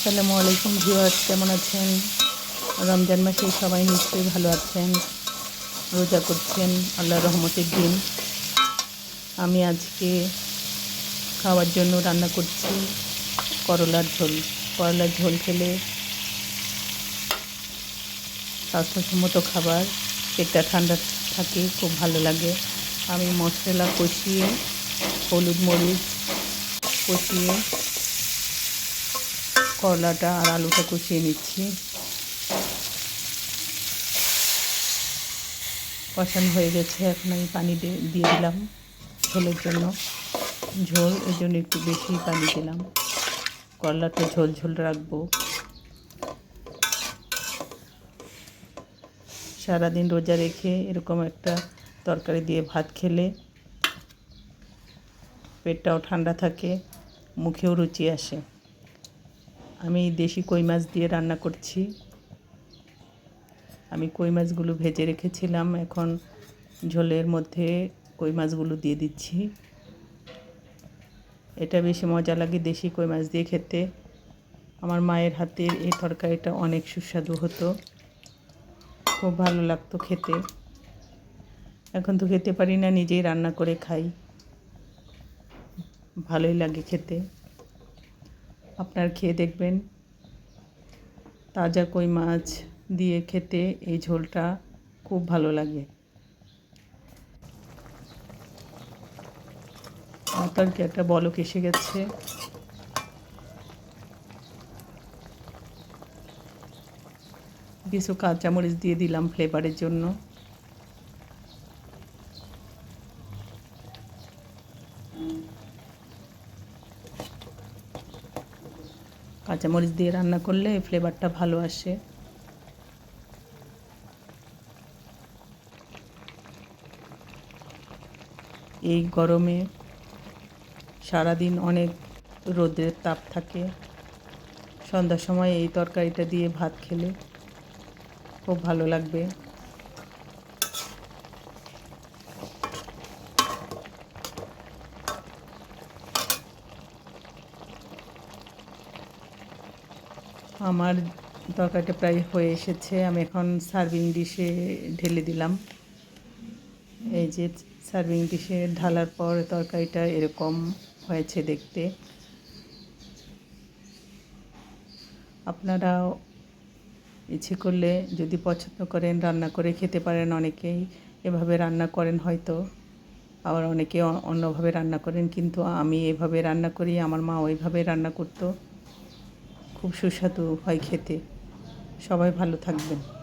আসসালামু আলাইকুম ভিউয়ার্স, কেমন আছেন? রমজান মাসে সবাই নিশ্চয়ই ভালো আছেন, রোজা করছেন আল্লাহ রহমতের দিন। আমি আজকে খাওয়ার জন্য রান্না করছি করলার ঝোল। করলার ঝোল খেলে স্বাস্থ্যসম্মত খাবার, পেটটা ঠান্ডা থাকে, খুব ভালো লাগে। আমি মশলা কষিয়ে হলুদ মরিচ কষিয়ে করলাটা আর আলুটা কষিয়ে নিচ্ছি। কষানো হয়ে গেছে, এখন আমি পানি দিয়ে দিয়ে দিলাম ঝোলের জন্য। ঝোল এর জন্য একটু বেশি পানি দিলাম। করলাটা ঝোল ঝোল রাখব। সারাদিন রোজা রেখে এরকম একটা তরকারি দিয়ে ভাত খেলে পেটটাও ঠান্ডা থাকে, মুখেও রুচি আসে। আমি দেশি কই মাছ দিয়ে রান্না করছি। আমি কই মাছগুলো ভেজে রেখেছিলাম, এখন ঝোলের মধ্যে কই মাছগুলো দিয়ে দিচ্ছি। এটা বেশি মজা লাগে দেশি কই মাছ দিয়ে খেতে। আমার মায়ের হাতের এই তরকারিটা অনেক সুস্বাদু হতো। খুব ভালো লাগতো খেতে। এখন তো খেতে পারি না, নিজেই রান্না করে খাই। ভালোই লাগে খেতে। আপনার খেয়ে দেখবেন। তাজা কই মাছ দিয়ে খেতে এই ঝোলটা খুব ভালো লাগে। তরকারি একটা বলক এসে গেছে। কিছু কাঁচামরিচ দিয়ে দিলাম ফ্লেভারের জন্য। কাঁচামরিচ দিয়ে রান্না করলে ফ্লেভারটা ভালো আসে। এই গরমে সারাদিন অনেক রোদের তাপ থাকে। সন্ধ্যার সময় এই তরকারিটা দিয়ে ভাত খেলে খুব ভালো লাগবে। আমার তরকারিটা প্রায় হয়ে এসেছে। আমি এখন সার্ভিং ডিশে ঢেলে দিলাম। এই যে সার্ভিং ডিশে ঢালার পর তরকারিটা এরকম হয়েছে দেখতে। আপনারাও ইচ্ছে করলে যদি পছন্দ করেন রান্না করে খেতে পারেন অনেকেই। এভাবে রান্না করেন হয়তো। আবার অনেকে অন্যভাবে রান্না করেন, কিন্তু আমি এভাবে রান্না করি, আমার মা ওইভাবে রান্না করতো। খুব সুস্বাদু হয় খেতে। সবাই ভালো থাকবেন।